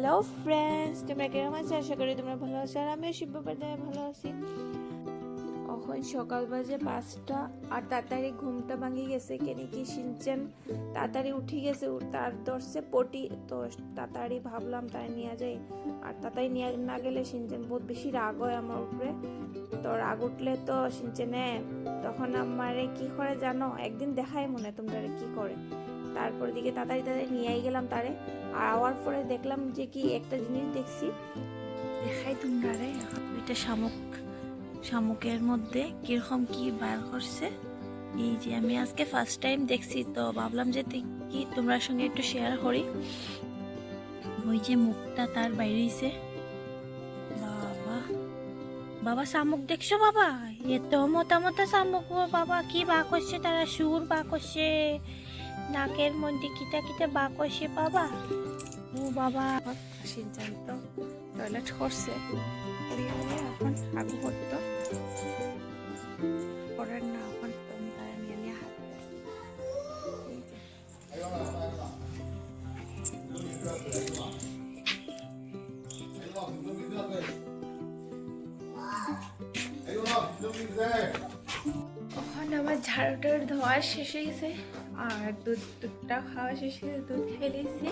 Hello friends তোমরা কেমন আছো? আশা করি তোমরা ভালো আছো আর আমিও শিব বাবাদায় ভালো আছি। এখন সকাল বাজে পাঁচটা আর তাড়াতাড়ি ঘুমটা ভাঙি গেছে। কেন কি সিনচেন? তাড়াতাড়ি উঠি গেছে। তার ধরছে পটি। তো তাড়াতাড়ি ভাবলাম তাই নিয়ে যাই। আর তাড়াতাড়ি নিয়ে না গেলে সিনচেন বহুত বেশি রাগ হয় আমার উপরে। তো রাগ উঠলে তো সিনচেনে তখন আমারে কি করে জানো? একদিন দেখাই মনে তোমরা কি করে। তারপর দিকে তাড়াতাড়ি তাড়াতাড়ি নিয়েই গেলাম তারে। আর আওয়ার পরে দেখলাম যে কি একটা জিনিস দেখছি। দেখাই তোমরা রে, এটা শামুক, শামুকের মধ্যে কীরকম কি বার করছে। এই যে আমি আজকে ফার্স্ট টাইম দেখছি, তো ভাবলাম যে কি তোমরা সঙ্গে একটু শেয়ার করি। ওই যে মুখটা তার বাইরেছে বাবা বাবা শামুক দেখছ বাবা? এত মোটা মোটা শামুক বাবা কি বা করছে, তারা সুর বা করছে। নাকের মধ্যে কিটা কিটা বা করছে বাবা? ও বাবা তো টয়লেট করছে। এখন না এখন আমার ঝাড়ুটার ধোয়া শেষ গেছে। আর দুধ দুধটা খাওয়া শেষ দুধ খেয়ে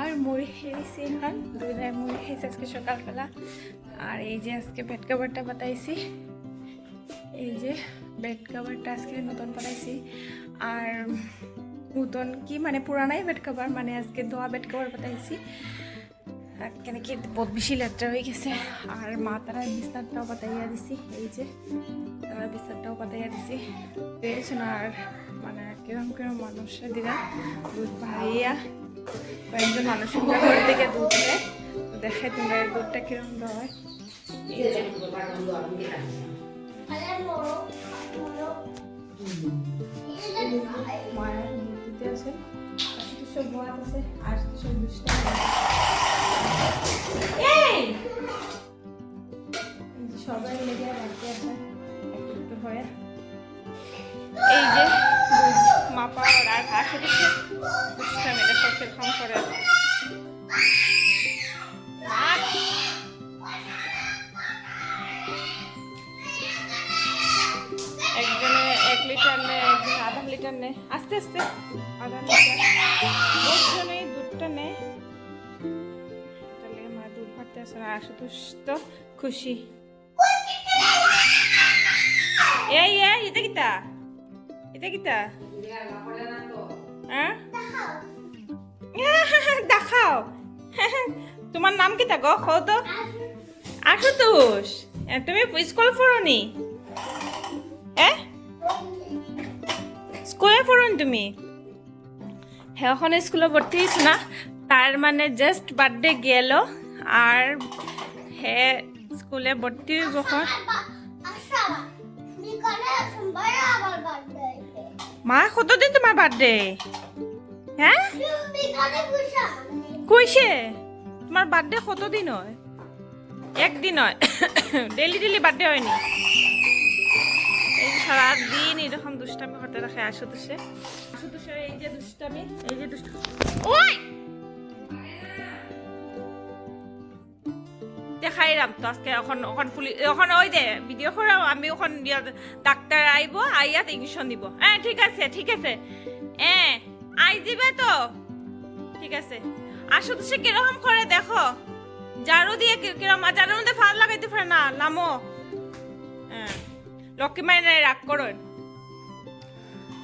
আর মুড়ি খেয়েছি এখন। দুধ আর মুড়ি খেয়েছি আজকে সকালবেলা। আর এই যে আজকে বেড কাভারটা বাতাইছি এই যে বেড কাভারটা আজকে নতুন বানাইছি। আর নতুন কি মানে পুরানাই বেড কাভার মানে আজকে ধোয়া বেড কাভার বাতাইছি কেন কি বহুত বেশি লেট্রা হয়ে গেছে। আর মা তারা বিস্তারটাও বাতাইয়া দিছি। এই যে তারা বিস্তারটাও বাতাইয়া দিছি। পেয়েছেন আর কিরম কিরম মানুষের দিরা দুধ ভাইয়া। কয়েকজন মানুষের ঘর থেকে দুধ দেয় তো দেখাই তোমরা দুধটা কিরম দেওয়া হয় মায়ের মূর্তিতে আছে। সব বয়াত আছে আর সবাই লেগে আছে একটু হয়ে। এই যে দুধ মাপা আর হচ্ছে দুষ্টা মেয়েটা সব কীরকম করে। একজনে এক লিটার নেয় একজনে আধা লিটার নেয় আস্তে আস্তে। আধা লিটার। একজনেই দুধটা নেয় তাহলে মা দুধ ভাতে আসে না আশুতোষ খুশি। এই এই, এটা কিতা? এটা কিতা? দেখাও। তোমার নাম কিতা গো? কও তো। আশুতোষ। তুমি স্কুল পড়নি? এ? স্কুলে পড়ুন তুমি? সেইখন স্কুলত ভৰ্তি হৈছোঁ না। তাৰ মানে জাষ্ট বাৰ্থডে গেল। আর হে, স্কুলে ভর্তি হইব এখন। মা, কতদিন তোমার বার্থডে হ্যাঁ? কইছে? তোমার বার্থডে কতদিন হয়? একদিন হয়। ডেলি ডেলি বার্থডে হয়নি। এই সারাদিন এরকম দুষ্টামি ঘটে রাখে আশুতোষে আশুতোষে এই যে দুষ্টামি। এই যে দুষ্টামি। ওই! দেখাই রাম তো আজকে এখন এখন পুলি এখন ওই দে ভিডিও করাও আমি ওখান ডাক্তার আইব আইয়াত ইঞ্জেকশন দিব। হ্যাঁ ঠিক আছে ঠিক আছে। হ্যাঁ আই দিবে তো? ঠিক আছে। আশুতোষে কীরকম করে দেখো? ঝাড়ু দিয়ে কি- কীরকম আর ঝাড়ুর মধ্যে ফাল লাগাইতে পারে না, নামো। হ্যাঁ লক্ষ্মী মাইনে রাগ করুন।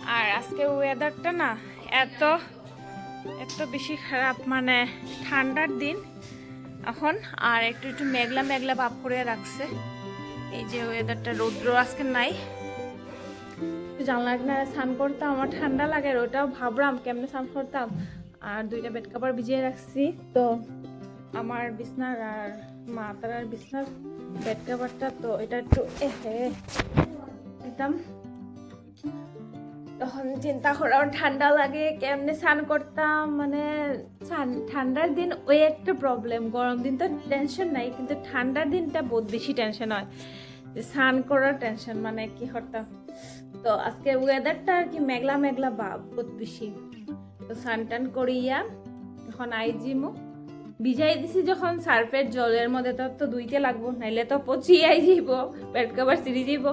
আর আজকে ওয়েদারটা না এত এত বেশি খারাপ মানে ঠান্ডার দিন। এখন। আর একটু একটু মেঘলা মেঘলা ভাব করে রাখছে। এই যে ওয়েদারটা রৌদ্র আজকে নাই। জানলা কিনারে স্নান করতাম, আমার ঠান্ডা লাগে ওটাও ভাবলাম কেমনে স্নান করতাম। আর দুইটা বেড কাপড় ভিজিয়ে রাখছি। তো আমার বিছনার আর মা তারার বিছনার বেড কাভারটা তো এটা একটু এহে একদম তখন চিন্তা করলাম ঠান্ডা লাগে, কেমনে স্নান করতাম? মানে ঠান- ঠান্ডার দিন ওই একটা প্রবলেম গরম দিন তো টেনশন নাই, কিন্তু ঠান্ডার দিনটা বহুত বেশি টেনশন হয়। যে স্নান করার টেনশন মানে কি করতাম তো আজকে ওয়েদারটা আর কি মেঘলা মেঘলা ভাব, বহুত বেশি। তো স্নান টান করিয়া এখন আই জিমু ভিজাই দিছি যখন সার্ফের জলের মধ্যে তো তো লাগবো, নাইলে তো পচিয়াই যাইব, পেট কভার সিরি যাইব।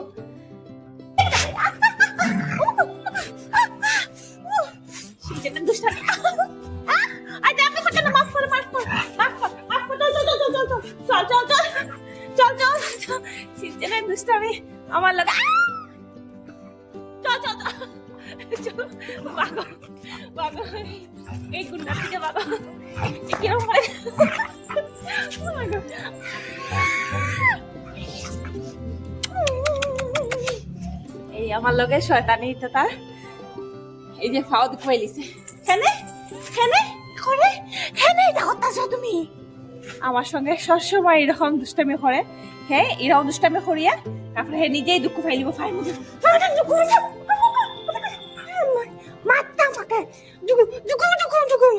আমার এই Oh. এই আমার শয়তানি তো তার। এই যে ফাও দেখবাই লিছে হেনে হেনে করে হেনে এটা হতাছ তুমি। আমার সঙ্গে সবসময় এরকম দুষ্টামি করে। হ্যাঁ এরকম দুষ্টামি করিয়া তারপরে হে, নিজেই দুঃখ ফাইলিব, ফাইল মাত্তা আমাকে। জুগু জুগু জুগু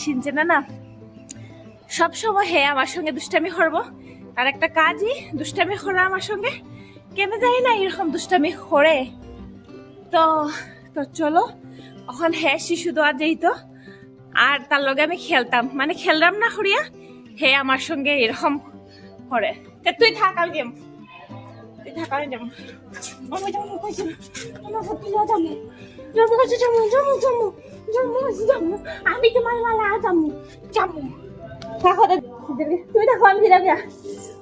শুনছে না না? সব সময় হে আমার সঙ্গে দুষ্টামি করব। আর একটা কাজই দুষ্টামি করা আমার সঙ্গে। কেন জানি না এরকম দুষ্টামি করে। তো তো চলো, এখন হে শিশু দেওয়া যেত আর তার লগে আমি খেলতাম। মানে খেললাম না হরিয়া? হে আমার সঙ্গে এরকম করে। তা তুই থাক, আমি যাম তুই থাক, আমি যাম আমি যাব কইছি আমার সত্যি যাব। যাব কাছে যাব যাব আমি তোমার মালা যাব। যাব। থাকো তুই দেখো, আমি দিলাম যা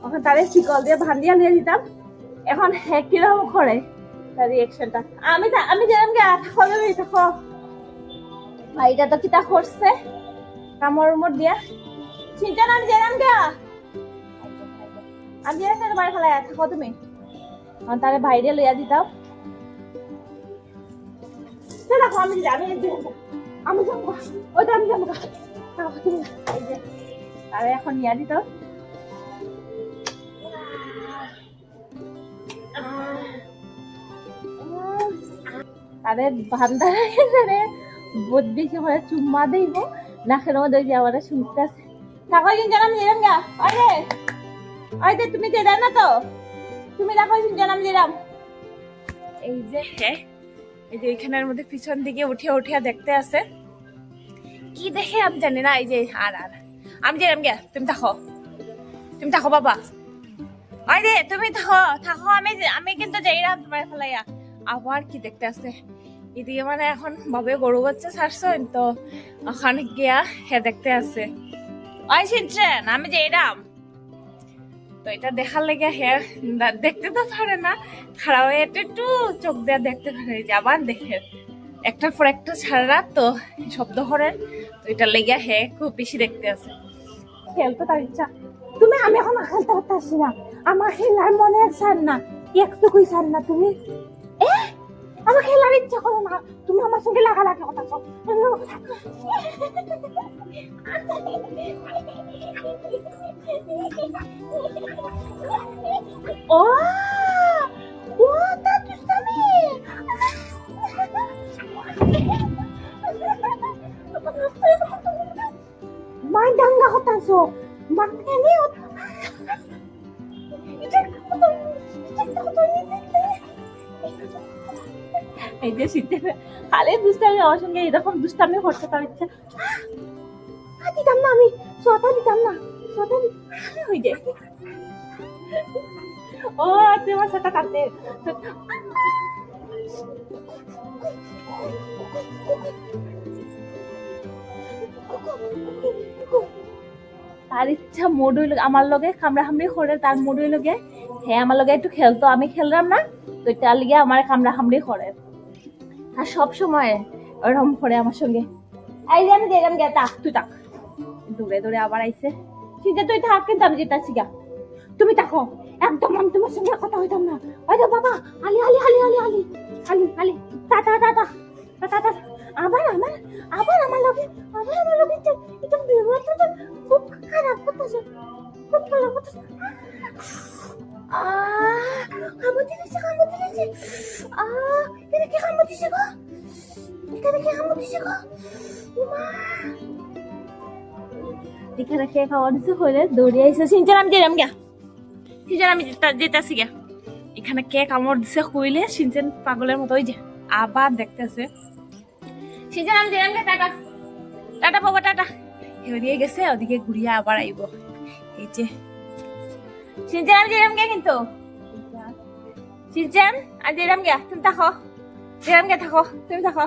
এখন তারে শিকল দিয়ে ভান্দিয়া লিয়ে দিতাম। এখন হে কীরকম করে? তার রিয়েকশনটা আমি আমি যেরকম গা থাকো তুমি থাকো ভাইটা তো কিতা করছে? কামড় উমর দিয়া। চিন্তা আমি যেরাম গা আমি যেরাম গা বাড়ি ফেলাই থাকো তুমি। আর তারে বাইরে লইয়া দিতাম তো দেখো, আমি যাব আমি আমি যাব। ওইটা আমি যাব। তারে এখন নিয়া দিত তারে বান্দারে তারে বহুত বেশি করে চুম্মা দেইব নাকের মধ্যে যে আমার থাকো কিন্তু জানাম যেরাম গা। আরে আরে তুমি যেরা না তো? তুমি কিন্তু জানাম যেরাম এই যে হ্যাঁ এই যে এখানের মধ্যে পিছন দিকে উঠে উঠে দেখতে আছে। কি দেখে আমি জানি না, এই যে, আর আর। আমি যেরাম গা, তুমি থাকো। তুমি থাকো বাবা। আরে তুমি থাকো থাকো, আমি আমি কিন্তু যাইরাম তোমার ফেলাইয়া আবার কি দেখতে আছে? এদিকে মানে এখন বাবে গরু বাচ্চা ছাড়ছেন তো ওখানে গিয়া হে দেখতে আছে। ওই শিনছেন আমি যে এরাম তো এটা দেখার লেগে হে দেখতে তো পারে না, খারাপ হয়ে একটু চোখ দেয়া দেখতে পারে যে আবার দেখে। একটার পর একটা ছাড়া তো শব্দ করে তো এটা লেগে হে খুব বেশি দেখতে আছে। খেলতে তার ইচ্ছা। তুমি, আমি এখন খেলতে পারতাছি না। আমার খেলার মনে চান না। একটুকুই চান না তুমি। আমার খেলার ইচ্ছা করো না। তুমি আমার সঙ্গে লাগালাগি কথা ও! আমার সঙ্গে এরকম দুষ্টামি করতে তার দিতাম না আমি দিতাম না ওই যে। ও তুই আমার কাটতে। তার ইচ্ছা মোড আমার লগে কামড়া কামড়ি করে, তার মোড হইল গে হ্যাঁ আমার লগে একটু খেলতো, আমি খেললাম না, তো তার লিগে আমার কামড়া কামড়ি করে। আর সব সময় ওরকম করে আমার সঙ্গে। এই যে আমি দেখলাম গে তাক তুই তাক দৌড়ে দৌড়ে আবার আইছে। ঠিক তুই থাক, কিন্তু আমি যেতে গা তুমি থাকো। একদম আমি তোমার সঙ্গে কথা হইতাম না। ওই যে বাবা, আলি আলি আলি আলি আলি আলি আলি। টা টা টা টা টা টা আবার আমার আবার আমার লগে, আবার আমার লগে এটা বিরোধটা খুব খারাপ করতেছে। খুব খারাপ করতেছে। আহ কামড় দিয়েছে কামড় দিয়েছে আহ এটা কি কামড় দিয়েছে গো? কি কামড় দিয়েছে গো। উমা এখানে খাওয়া দিছে হলে দৌড়ে আইসে সিনচার আমি যেরাম সিজন আমি এখানে কে কামড় দিছে কইলে পাগলের মতো, ওই যে আবার দেখতেছে। আমি টাটা। টাটা বাবা, টাটা। এদিকে গেছে, ওদিকে ঘুরিয়ে আবার আইব। এই যে। সিনচেন আমি যেলাম গে কিন্তু। সিনচেন আজ যেলাম গে তুমি থাকো। যেলাম গে থাকো। তুমি থাকো।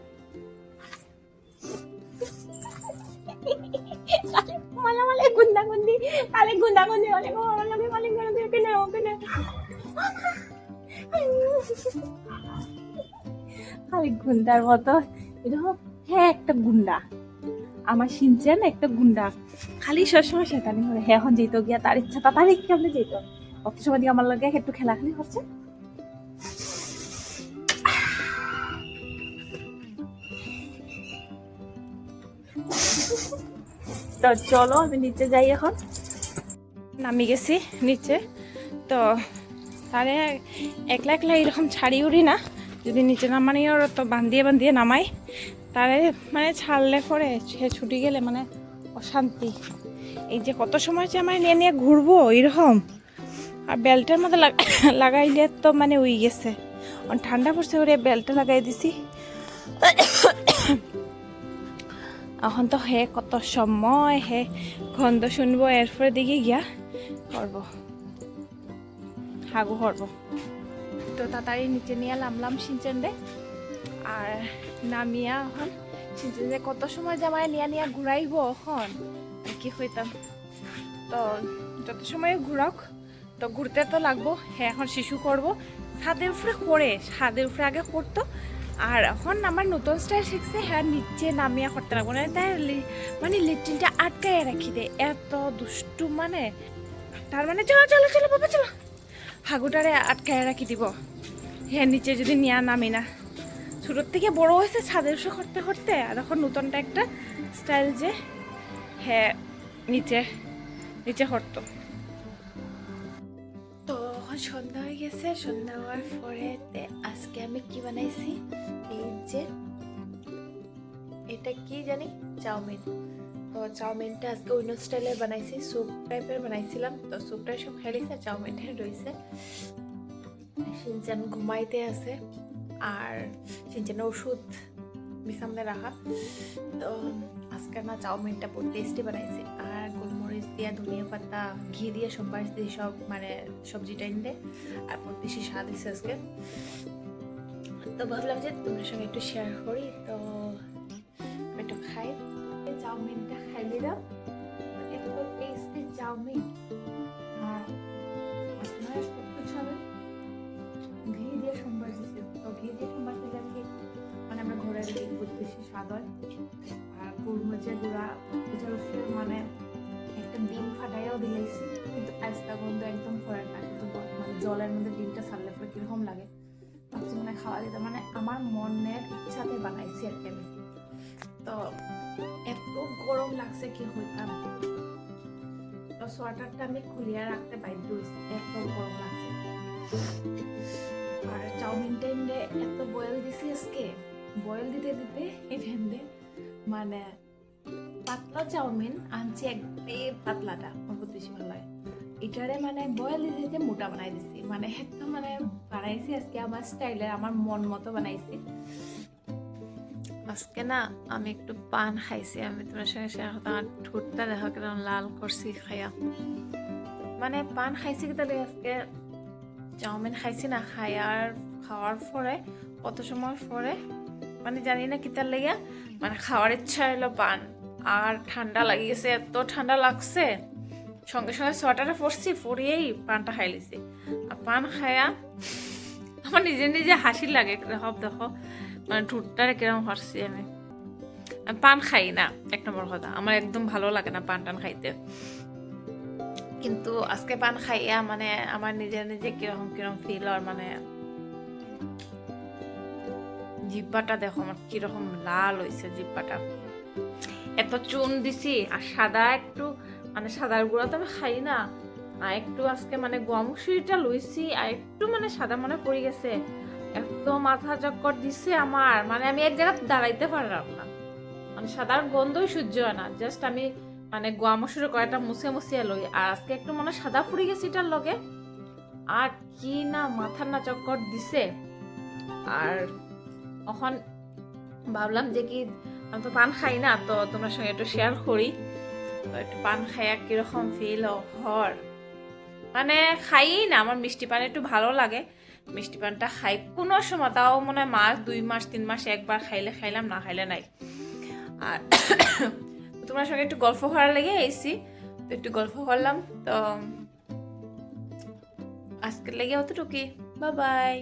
গুন্দি কালে গুন্দা গুন্দি অনেক লাগে মালিক করে দিয়ে কেনে ওকে নে খালি গুন্ডার মতো এরকম হ্যাঁ একটা গুন্ডা। আমার সিনচেন একটা গুন্ডা। খালি সবসময় সেটানি করে। হ্যাঁ এখন যেত গিয়া তার ইচ্ছা তাড়াতাড়ি কেমনে যেত অত সময় দিকে আমার লাগে একটু খেলাখালি করছে। তো চলো, আমি নিচে যাই এখন। নামি গেছি নিচে। তো তারে একলা একলা এরকম ছাড়ি উড়ি না, যদি নিচে নামানি ওর তো বান্ধিয়ে বান্ধিয়ে নামাই। তারে মানে ছাড়লে পরে সে ছুটি গেলে মানে অশান্তি। এই যে কত সময় যে আমার নিয়ে নিয়ে ঘুরবো এরকম আর বেল্টের লাগ- লাগাইলে তো মানে উই গেছে। ঠান্ডা পড়ছে ওরে বেল্টটা লাগাই দিছি। এখন তো হে কত সময়, হে গন্ধ শুনব, এরপরে দিকে গিয়া। করব হাগু করব তো তাড়াতাড়ি নিচে নিয়ে নামলাম সিনচেন্দে আর নামিয়া এখন সিনচেন্দে কত সময় জামাই নিয়া নিয়া ঘুরাইব এখন? কি হইতাম? তো যত সময় ঘুরাক, তো ঘুরতে তো লাগবো। হ্যাঁ এখন শিশু করব। ছাদের উপরে করে ছাদের উপরে আগে করতো। আর এখন আমার নতুন স্টাইল শিখছে। হ্যাঁ নিচে নামিয়া করতে লাগবো। না তাই মানে লিট্টিনটা আটকায় রাখি দে। এত দুষ্টু মানে। তার মানে চলো চলো চলো, বাবা, চলো। হাগুটারে আটকায় রাখি দিব। হ্যাঁ নিচে যদি নিয়ে নামি না। ছোটোর থেকে বড় হয়েছে ছাদের উপরে করতে করতে, আর এখন নতুনটা একটা স্টাইল যে হ্যাঁ নিচে নিচে করতো তো সন্ধ্যা হয়ে গেছে, সন্ধ্যা হওয়ার পরে আজকে আমি কি বানাইছি? এই যে, এটা কি জানি? চাউমিন। তো চাউমিনটা আজকে অন্য স্টাইলে বানাইছি। স্যুপ টাইপের বানাইছিলাম। তো স্যুপটা সব খেলিছে চাউমিনটা রয়েছে সিনচান ঘুমাইতে আছে। আর সিনচানের ওষুধ বিছামনে রাখা। তো আজকে না চাউমিনটা বহুত টেস্টি বানাইছি। আর গোলমরিচ দিয়া, ধনিয়া পাতা, ঘি দিয়ে সোমবার দিয়ে সব মানে সবজিটা এনে আর বহুত বেশি স্বাদ আজকে। তো ভাবলাম যে তোমার সঙ্গে একটু শেয়ার করি। তো বেশি স্বাদ হয়। আর গোলমরিচের গুঁড়া মানে একটা ডিম ফাটাইয়াও দিলাইছি কিন্তু আস্তা গন্ধ একদম করে না কিন্তু মানে জলের মধ্যে ডিমটা ছাড়লে পরে কীরকম লাগে। ভাবছি মানে খাওয়া দিতে মানে আমার মনের ইচ্ছাতে বানাইছি আর কি তো এত গরম লাগছে কি হইতাম তো সোয়াটারটা আমি খুলিয়া রাখতে বাধ্য হয়েছি এত গরম লাগছে। আর চাউমিনটা এনে এত বয়েল দিছি আজকে। বয়েল দিতে দিতে এখানে মানে পাতলা চাউমিন আনছি একদম পাতলাটা আমার বহুত বেশি ভালো লাগে। এটারে মানে বয়েল দিতে দিতে মোটা বানাই দিছি। মানে একদম মানে বানাইছি আজকে আমার স্টাইলে, আমার মন মতো বানাইছি। আজকে না আমি একটু পান খাইছি। আমি তোমার সঙ্গে শেয়ার করতাম আর ঠোঁটটা দেখো কেমন লাল করছি খাইয়া। মানে পান খাইছি কি তাহলে আজকে? চাউমিন খাইছি না খাই খাওয়ার পরে, কত সময় পরে মানে জানি না কিতার লেগে মানে খাওয়ার ইচ্ছা হলো পান। আর ঠান্ডা লাগিয়েছে, এত ঠান্ডা লাগছে। সঙ্গে সঙ্গে সোয়েটারে পরছি, পরিয়েই পানটা খাই লিছি। আর পান খায়া আমার নিজে নিজে হাসি লাগে দেখো দেখো মানে ঠোঁটটারে কিরম হাসছি আমি। আমি পান খাই না, এক নম্বর কথা। আমার একদম ভালো লাগে না পান টান খাইতে। কিন্তু আজকে পান খাইয়া মানে আমার নিজে নিজে কীরকম কীরকম ফিল আর মানে জিব্বাটা দেখো আমার কীরকম লাল হয়েছে জিব্বাটা। এত চুন দিছি, আর সাদা একটু মানে সাদার গুঁড়া তো আমি খাই না। আর একটু আজকে মানে গমসুরিটা লইছি, আর একটু মানে সাদা মনে পড়ে গেছে। এত মাথা চক্কর দিছে আমার মানে আমি এক জায়গায় দাঁড়াইতে পারলাম না। মানে সাদার গন্ধই সহ্য হয় না জাস্ট আমি মানে গোয়া মসুরের কয়েকটা মুছে মুছিয়ে লই, আর আজকে একটু মানে সাদা ফুরি গেছে এটার লগে। আর কি না মাথার না চক্কর দিছে। আর এখন ভাবলাম যে কি, আমি তো পান খাই না, তো তোমার সঙ্গে একটু শেয়ার করি। একটু পান খাইয়া কীরকম ফিল হর মানে খাই না, আমার মিষ্টি পান একটু ভালো লাগে। মিষ্টি পানটা খাই কোনো সময়, তাও মনে হয় মাস, দুই মাস, তিন মাস একবার খাইলে খাইলাম, না খাইলে নাই। আর তোমার সঙ্গে একটু গল্প করার লেগে এসেছি তো একটু গল্প করলাম, তো আজকের লেগে অতটুকুই। Bye bye